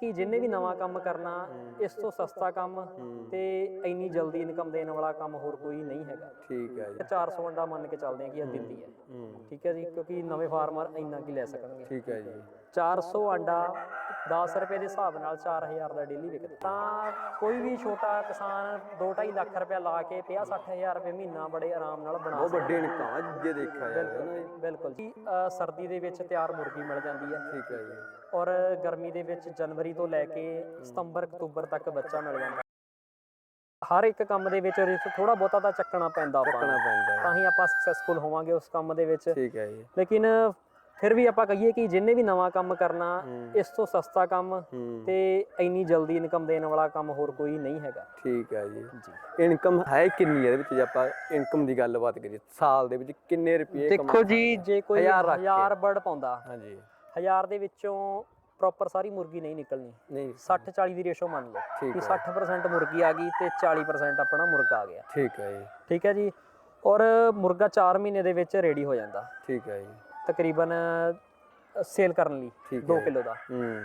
ਕਿ ਜਿਹਨੇ ਵੀ ਨਵਾਂ ਕੰਮ ਕਰਨਾ ਇਸ ਤੋਂ ਸਸਤਾ ਕੰਮ ਤੇ ਇੰਨੀ ਜਲਦੀ ਇਨਕਮ ਦੇਣ ਵਾਲਾ ਕੰਮ ਹੋਰ ਕੋਈ ਨਹੀਂ ਹੈਗਾ। ਠੀਕ ਹੈ ਜੀ। 400 ਅੰਡਾ ਮੰਨ ਕੇ ਚੱਲਦੇ ਆ ਕਿ ਇਹ ਦਿੰਦੀ ਹੈ। ਠੀਕ ਹੈ ਜੀ ਕਿਉਂਕਿ ਨਵੇਂ ਫਾਰਮਰ ਇੰਨਾ ਕੀ ਲੈ ਸਕਣਗੇ। ਠੀਕ ਹੈ ਜੀ। 400 ਅੰਡਾ 10 ਰੁਪਏ ਦੇ ਹਿਸਾਬ ਨਾਲ 4000 ਦਾ ਡੇਲੀ ਵਿਕਦਾ। ਤਾਂ ਕੋਈ ਵੀ ਛੋਟਾ ਕਿਸਾਨ 2.5 ਲੱਖ ਰੁਪਏ ਲਾ ਕੇ 50 60000 ਰੁਪਏ ਮਹੀਨਾ ਬੜੇ ਆਰਾਮ ਨਾਲ ਬਣਾ ਬਹੁਤ ਵੱਡੇ ਇਨਕਮ ਆ ਜੇ ਦੇਖਿਆ ਜਾਵੇ। ਬਿਲਕੁਲ ਜੀ। ਸਰਦੀ ਦੇ ਵਿੱਚ ਤਿਆਰ ਮੁਰਗੀ ਮਿਲ ਜਾਂਦੀ ਹੈ। ਠੀਕ ਹੈ ਜੀ। ਔਰ ਗਰਮੀ ਦੇ ਵਿੱਚ ਜਨਵਰੀ ਤੋਂ ਲੈ ਕੇ ਸਤੰਬਰ ਅਕਤੂਬਰ ਤੱਕ ਬੱਚਾ ਮਿਲ ਜਾਂਦਾ। ਹਰ ਇੱਕ ਕੰਮ ਦੇ ਵਿੱਚ ਰਿਸਕ ਥੋੜਾ ਬਹੁਤਾ ਤਾਂ ਚੱਕਣਾ ਪੈਂਦਾ ਆਪਾਂ ਚੱਕਣਾ ਨੂੰ। ਪੈਂਦਾ ਹੈ। ਤਾਂ ਹੀ ਆਪਾਂ ਸਕਸੈਸਫੁਲ ਹੋਵਾਂਗੇ ਉਸ ਕੰਮ ਦੇ ਵਿੱਚ। ਠੀਕ ਹੈ ਜੀ। ਲੇਕਿਨ ਫਿਰ ਵੀ ਆਪਾਂ ਕਹੀਏ ਕਿ ਜਿਹਨੇ ਵੀ ਨਵਾਂ ਕੰਮ ਕਰਨਾ ਹੂੰ। ਇਸ ਤੋਂ ਸਸਤਾ ਕੰਮ ਹੂੰ। ਤੇ ਇੰਨੀ ਜਲਦੀ ਇਨਕਮ ਦੇਣ ਵਾਲਾ ਕੰਮ ਹੋਰ ਕੋਈ ਨਹੀਂ ਹੈਗਾ। ਠੀਕ ਹੈ ਜੀ। ਜੀ। ਇਨਕਮ ਹੈ ਕਿੰਨੀ ਹੈ ਇਹਦੇ ਵਿੱਚ ਜੇ ਆਪਾਂ ਇਨਕਮ ਦੀ ਗੱਲਬਾਤ ਕਰੀਏ? ਸਾਲ ਦੇ ਵਿੱਚ ਕਿੰਨੇ ਰੁਪਏ ਦੇਖੋ ਜੀ ਜੇ ਕੋਈ ਹਜ਼ਾਰ ਰੱਖ ਕੇ। 1000 ਬਰਡ ਪਾਉਂਦਾ ਹਾਂਜੀ। 1000 ਦੇ ਵਿੱਚੋਂ ਪ੍ਰੋਪਰ ਸਾਰੀ ਮੁਰਗੀ ਨਹੀਂ ਨਿਕਲਣੀ। ਨਹੀਂ 60 40 ਦੀ ਰੇਸ਼ੋ ਮੰਨ ਲਓ ਕਿ ਹੈ। 60% ਮੁਰਗੀ ਆ ਗਈ ਤੇ 40% ਆਪਣਾ ਮੁਰਗਾ ਆ ਗਿਆ। ਠੀਕ ਹੈ ਜੀ। ਠੀਕ ਹੈ ਜੀ? ਔਰ ਮੁਰਗਾ 4 ਮਹੀਨੇ ਦੇ ਵਿੱਚ ਰੈਡੀ ਹੋ ਜਾਂਦਾ। ਠੀਕ ਹੈ ਜੀ। ਤਕਰੀਬਨ ਸੇਲ ਕਰਨ ਲਈ ਠੀਕ 2 ਹੈ। ਕਿਲੋ ਦਾ। ਹੂੰ।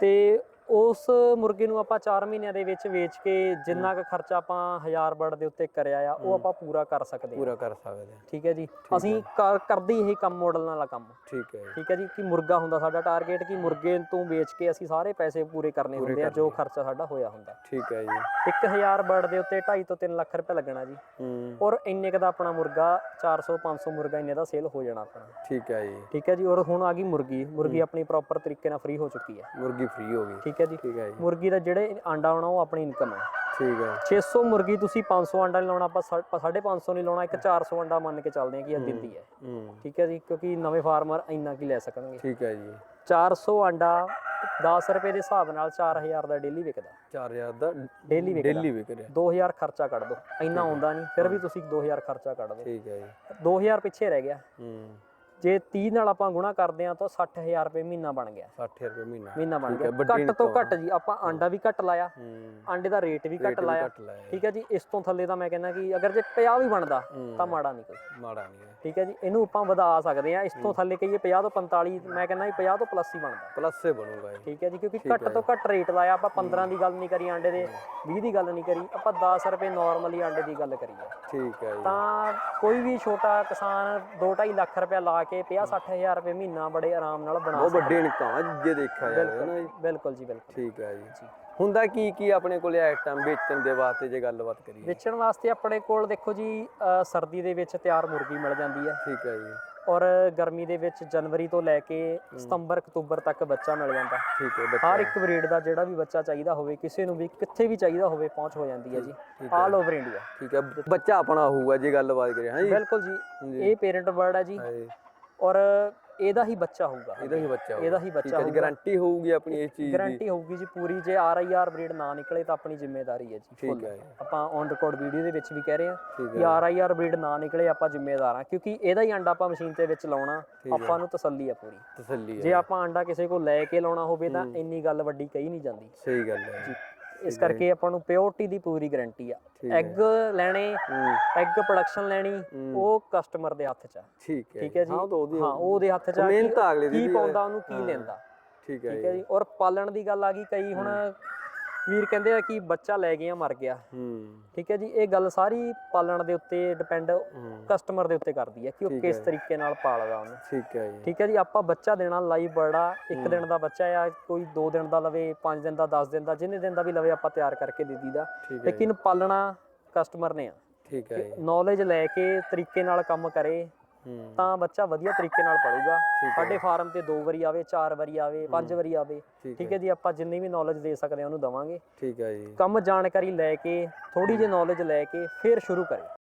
ਤੇ ਉਸ ਮੁਰਗੇ ਨੂੰ ਆਪਾਂ 4 ਮਹੀਨਿਆਂ ਦੇ ਵਿੱਚ ਵੇਚ ਕੇ ਜਿੰਨਾ ਕੁ ਖਰਚਾ ਆਪਾਂ 1000 ਬਰਡ ਦੇ ਉੱਤੇ ਕਰਿਆ ਆ ਉਹ ਆਪਾਂ ਪੂਰਾ ਕਰ ਸਕਦੇ ਹਾਂ ਪੂਰਾ ਕਰ ਸਕਦੇ ਹਾਂ ਠੀਕ ਹੈ ਜੀ? ਅਸੀਂ ਕਰ- ਕਰਦੇ ਇਹ ਕੰਮ ਮਾਡਲ ਵਾਲਾ ਕੰਮ। ਠੀਕ ਹੈ। ਠੀਕ ਹੈ ਜੀ? ਕਿ ਮੁਰਗਾ ਹੁੰਦਾ ਸਾਡਾ ਟਾਰਗੇਟ ਕਿ ਮੁਰਗੇ ਤੋਂ ਵੇਚ ਕੇ ਅਸੀਂ ਸਾਰੇ ਪੈਸੇ ਪੂਰੇ ਕਰਨੇ ਹੁੰਦੇ ਆ ਜੋ ਖਰਚਾ ਸਾਡਾ ਹੋਇਆ ਹੁੰਦਾ। ਠੀਕ ਹੈ ਜੀ। 1000 ਬਰਡ ਦੇ ਉੱਤੇ 2.5 ਤੋਂ 3 ਲੱਖ ਰੁਪਏ ਲੱਗਣਾ ਜੀ। ਹੂੰ। ਔਰ ਇੰਨੇ ਕ ਦਾ ਆਪਣਾ ਮੁਰਗਾ 400 500 ਮੁਰਗਾ ਇੰਨੇ ਦਾ ਸੇਲ ਹੋ ਜਾਣਾ ਆਪਣਾ। ਠੀਕ ਹੈ ਜੀ। ਠੀਕ ਹੈ ਜੀ? ਔਰ ਹੁਣ ਆ ਗਈ ਮੁਰਗੀ। ਮੁਰਗੀ ਆਪਣੀ ਪ੍ਰੋਪਰ ਤਰੀਕੇ ਨਾਲ ਫ੍ਰੀ ਹੋ ਚੁੱਕੀ ਹੈ। ਮੁਰਗੀ ਫ੍ਰੀ ਹੋ ਗਈ। ਠੀਕ ਹੈ ਜੀ। ਠੀਕ ਹੈ ਜੀ। ਮੁਰਗੀ ਦਾ ਜਿਹੜੇ ਆਂਡਾ ਆਉਣਾ ਉਹ ਆਪਣੀ ਇਨਕਮ ਹੈ। ਠੀਕ ਹੈ। 600 ਮੁਰਗੀ ਤੁਸੀਂ 500 ਆਂਡਾ ਨਹੀਂ ਲਾਉਣਾ ਆਪਾਂ 550 ਨਹੀਂ ਲਾਉਣਾ ਇੱਕ 400 ਆਂਡਾ ਮੰਨ ਕੇ ਚੱਲਦੇ ਹਾਂ ਕਿ ਇਹ ਦਿੰਦੀ ਹੈ। ਹੂੰ। ਠੀਕ ਹੈ ਜੀ ਕਿਉਂਕਿ ਨਵੇਂ ਫਾਰਮਰ ਇੰਨਾ ਕੀ ਲੈ ਸਕਣਗੇ। ਠੀਕ ਹੈ ਜੀ। 400 ਆਂਡਾ 10 ਰੁਪਏ ਦੇ ਹਿਸਾਬ ਨਾਲ 4000 ਦਾ ਡੇਲੀ ਵਿਕਦਾ। 4000 ਦਾ ਡੇਲੀ ਵਿਕਦਾ। ਡੇਲੀ ਵਿਕ ਰਿਹਾ। 2000 ਖਰਚਾ ਕੱਢ ਦੋ। ਇੰਨਾ ਆਉਂਦਾ ਨਹੀਂ ਫਿਰ ਵੀ ਤੁਸੀਂ 2000 ਖਰਚਾ ਕੱਢ ਦੋ। ਠੀਕ ਹੈ ਜੀ। 2000 ਪਿੱਛੇ ਰਹਿ ਗਿਆ। ਹੂੰ। ਜੇ 30 ਨਾਲ ਆਪਾਂ ਗੁਣਾ ਕਰਦੇ ਆ ਤਾਂ 60000 ਰੁਪਏ ਮਹੀਨਾ ਬਣ ਗਿਆ। 60000 ਰੁਪਏ ਮਹੀਨਾ। ਮਹੀਨਾ ਬਣ ਗਿਆ। ਹੈ, ਘੱਟ ਤੋਂ ਘੱਟ ਜੀ ਆਪਾਂ ਆਂਡਾ ਵੀ ਘੱਟ ਲਾਇਆ ਹੂੰ। ਆਂਡੇ ਦਾ ਰੇਟ ਵੀ ਘੱਟ ਲਾਇਆ। ਠੀਕ ਹੈ ਜੀ ਇਸ ਤੋਂ ਥੱਲੇ ਤਾਂ ਮੈਂ ਕਹਿੰਦਾ ਕਿ ਅਗਰ ਜੇ 50 ਵੀ ਬਣਦਾ ਹੂੰ। ਤਾਂ ਮਾੜਾ ਨਹੀਂ ਕੋਈ। ਮਾੜਾ ਨਹੀਂ ਹੈ। ਠੀਕ ਹੈ ਜੀ ਇਹਨੂੰ ਆਪਾਂ ਵਧਾ ਸਕਦੇ ਆ ਇਸ ਤੋਂ ਥੱਲੇ ਕਹੀਏ 50 ਤੋਂ 45 ਮੈਂ ਕਹਿੰਦਾ ਵੀ 50 ਤੋਂ ਪਲੱਸ ਹੀ ਬਣਦਾ। ਪਲੱਸ ਸੇ ਬਣੂਗਾ ਇਹ। ਠੀਕ ਹੈ ਜੀ ਕਿਉਂਕਿ ਘੱਟ ਤੋਂ ਘੱਟ ਰੇਟ ਲਾਇਆ ਆਪਾਂ 15 ਦੀ ਗੱਲ ਨਹੀਂ ਕਰੀ ਆਂਡੇ ਦੇ 20 ਦੀ ਗੱਲ ਨਹੀਂ ਕਰੀ ਆਪਾਂ 10 ਰੁਪਏ ਨਾਰਮਲੀ ਆਂਡੇ ਦੀ ਗੱਲ ਕਰੀ ਹੈ ਠੀਕ ਹੈ ਜੀ। ਤਾਂ ਕੋਈ ਵੀ ਛੋਟਾ ਕਿਸਾਨ 2.5 ਲੱਖ ਰੁਪਏ ਲਾ ਕੇ 50 60000 ਰੁਪਏ ਮਹੀਨਾ ਬੜੇ ਆਰਾਮ ਨਾਲ ਬਣਾ ਬਹੁਤ ਵੱਡੇ ਇਨਕਮ ਜੇ ਦੇਖਿਆ ਜਾਵੇ ਨਾ ਜੀ ਬਿਲਕੁਲ ਜੀ ਬਿਲਕੁਲ। ਠੀਕ ਹੈ ਜੀ। ਹੁੰਦਾ ਕੀ ਕੀ ਆਪਣੇ ਕੋਲੇ ਆਈਟਮ ਵੇਚਣ ਦੇ ਵਾਸਤੇ ਜੇ ਗੱਲਬਾਤ ਕਰੀਏ? ਵੇਚਣ ਵਾਸਤੇ ਆਪਣੇ ਕੋਲ ਦੇਖੋ ਜੀ ਸਰਦੀ ਦੇ ਵਿੱਚ ਤਿਆਰ ਮੁਰਗੀ ਮਿਲ ਜਾਂਦੀ ਹੈ ਠੀਕ ਹੈ ਜੀ। ਔਰ ਗਰਮੀ ਦੇ ਵਿੱਚ ਜਨਵਰੀ ਤੋਂ ਲੈ ਕੇ ਸਤੰਬਰ ਅਕਤੂਬਰ ਤੱਕ ਬੱਚਾ ਮਿਲ ਜਾਂਦਾ। ਠੀਕ ਹੈ ਬੱਚਾ। ਹਰ ਇੱਕ ਬਰੀਡ ਦਾ ਜਿਹੜਾ ਵੀ ਬੱਚਾ ਚਾਹੀਦਾ ਹੋਵੇ ਕਿਸੇ ਨੂੰ ਵੀ ਕਿੱਥੇ ਵੀ ਚਾਹੀਦਾ ਹੋਵੇ ਪਹੁੰਚ ਹੋ ਜਾਂਦੀ ਹੈ ਜੀ। ਆਲ ਓਵਰ ਇੰਡੀਆ ਠੀਕ ਹੈ ਬੱਚਾ ਆਪਣਾ ਹੋਊਗਾ ਜੇ ਗੱਲਬਾਤ ਕਰੀਏ ਹਾਂ ਜੀ। ਬਿਲਕੁਲ ਜੀ। ਇਹ ਪੇਰੈਂਟ ਬਰਡ ਹੈ ਜੀ। ਔਰ ਇਹਦਾ ਹੀ ਬੱਚਾ ਹੋਊਗਾ। ਇਹਦਾ ਹੀ ਬੱਚਾ ਇਹਦਾ ਹੀ ਬੱਚਾ ਹੋਊਗਾ। ਗਾਰੰਟੀ ਹੋਊਗੀ ਆਪਣੀ ਇਸ ਚੀਜ਼ ਦੀ। ਗਾਰੰਟੀ ਹੋਊਗੀ ਜੀ ਪੂਰੀ J R I R breed ਨਾ ਨਿਕਲੇ ਤਾਂ ਆਪਣੀ ਜ਼ਿੰਮੇਵਾਰੀ ਹੈ ਜੀ ਠੀਕ। ਹੈ। ਆਪਾਂ ਔਨ ਰਿਕਾਰਡ ਵੀਡੀਓ ਦੇ ਵਿੱਚ ਵੀ ਕਹਿ ਰਹੇ ਹਾਂ ਕਿ ਆਰ ਆਈ ਆਰ ਬਰੀਡ ਨਾ ਨਿਕਲੇ ਆਪਾਂ ਜ਼ਿੰਮੇਵਾਰ ਹਾਂ ਕਿਉਂਕਿ ਇਹਦਾ ਹੀ ਅੰਡਾ ਆਪਾਂ ਮਸ਼ੀਨ ਦੇ ਵਿੱਚ ਲਾਉਣਾ ਆਪਾਂ ਨੂੰ ਤਸੱਲੀ ਆ ਪੂਰੀ। ਤਸੱਲੀ ਜੇ ਆਪਾਂ ਅੰਡਾ ਕਿਸੇ ਕੋਲ ਲੈ ਕੇ ਲਾਉਣਾ ਹੋਵੇ ਤਾਂ ਇੰਨੀ ਗੱਲ ਵੱਡੀ ਕਹੀ ਨਹੀਂ ਜਾਂਦੀ। ਸਹੀ ਗੱਲ ਹੈ। ਜੀ। ਇਸ ਕਰਕੇ ਆਪਾਂ ਨੂੰ ਪਿਓਰਟੀ ਦੀ ਪੂਰੀ ਗਾਰੰਟੀ ਆ। ਐਗ ਲੈਣੇ ਐਗ ਪ੍ਰੋਡਕਸ਼ਨ ਲੈਣੀ ਉਹ ਕਸਟਮਰ ਦੇ ਹੱਥ 'ਚ ਆ। ਠੀਕ ਹੈ ਠੀਕ ਹੈ ਜੀ? ਹਾਂ ਉਹਦੀ ਹੱਥ 'ਚ ਆ ਮਿਹਨਤ ਅਗਲੇ ਦੀ ਕੀ ਪਾਉਂਦਾ ਉਹਨੂੰ ਕੀ। ਲੈਂਦਾ। ਠੀਕ ਹੈ ਠੀਕ ਜੀ। ਹੈ ਜੀ? ਔਰ ਪਾਲਣ ਦੀ ਗੱਲ ਆ ਗਈ ਕਈ ਹੁਣ ਵੀਰ ਕਹਿੰਦੇ ਆ ਕਿ ਬੱਚਾ ਲੈ ਗਿਆ ਮਰ ਗਿਆ। ਹੂੰ। ਠੀਕ ਹੈ ਜੀ ਇਹ ਗੱਲ ਸਾਰੀ ਪਾਲਣ ਦੇ ਉੱਤੇ ਡਿਪੈਂਡ ਕਸਟਮਰ ਦੇ ਉੱਤੇ ਕਰਦੀ ਹੈ ਕਿ ਉਹ ਕਿਸ। ਤਰੀਕੇ ਨਾਲ ਪਾਲਦਾ ਉਹਨੂੰ। ਠੀਕ ਹੈ ਜੀ। ਠੀਕ ਹੈ ਜੀ ਆਪਾਂ ਬੱਚਾ ਦੇਣਾ ਲਾਈਵ ਬਰਡਾ ਇੱਕ ਦਿਨ ਦਾ ਬੱਚਾ ਆ ਕੋਈ 2 ਦਿਨ ਦਾ ਲਵੇ 5 ਦਿਨ ਦਾ 10 ਦਿਨ ਦਾ ਜਿੰਨੇ ਦਿਨ ਦਾ ਵੀ ਲਵੇ ਆਪਾਂ ਤਿਆਰ ਕਰਕੇ ਦੇ ਜੀ, ਲੇਕਿਨ ਪਾਲਣਾ ਕਸਟਮਰ ਨੇ ਆ। ਠੀਕ ਹੈ ਜੀ। ਨੌਲੇਜ ਲੈ ਕੇ ਤਰੀਕੇ ਨਾਲ ਕੰਮ ਕਰੇ ਤਾਂ ਬੱਚਾ ਵਧੀਆ ਤਰੀਕੇ ਨਾਲ ਪੜੂਗਾ। ਸਾਡੇ ਫਾਰਮ ਤੇ ਦੋ ਵਾਰੀ ਆਵੇ ਚਾਰ ਵਾਰੀ ਆਵੇ ਪੰਜ ਵਾਰੀ ਆਵੇ ਠੀਕ ਹੈ। ਜੀ ਆਪਾਂ ਜਿੰਨੀ ਵੀ ਨੌਲੇਜ ਦੇ ਸਕਦੇ ਹਾਂ ਉਹਨੂੰ ਦਵਾਂਗੇ। ਠੀਕ ਹੈ ਜੀ। ਕੰਮ ਜਾਣਕਾਰੀ ਲੈ ਕੇ ਥੋੜੀ ਜਿਹੀ ਨੌਲੇਜ ਲੈ ਕੇ ਫਿਰ ਸ਼ੁਰੂ ਕਰੇ।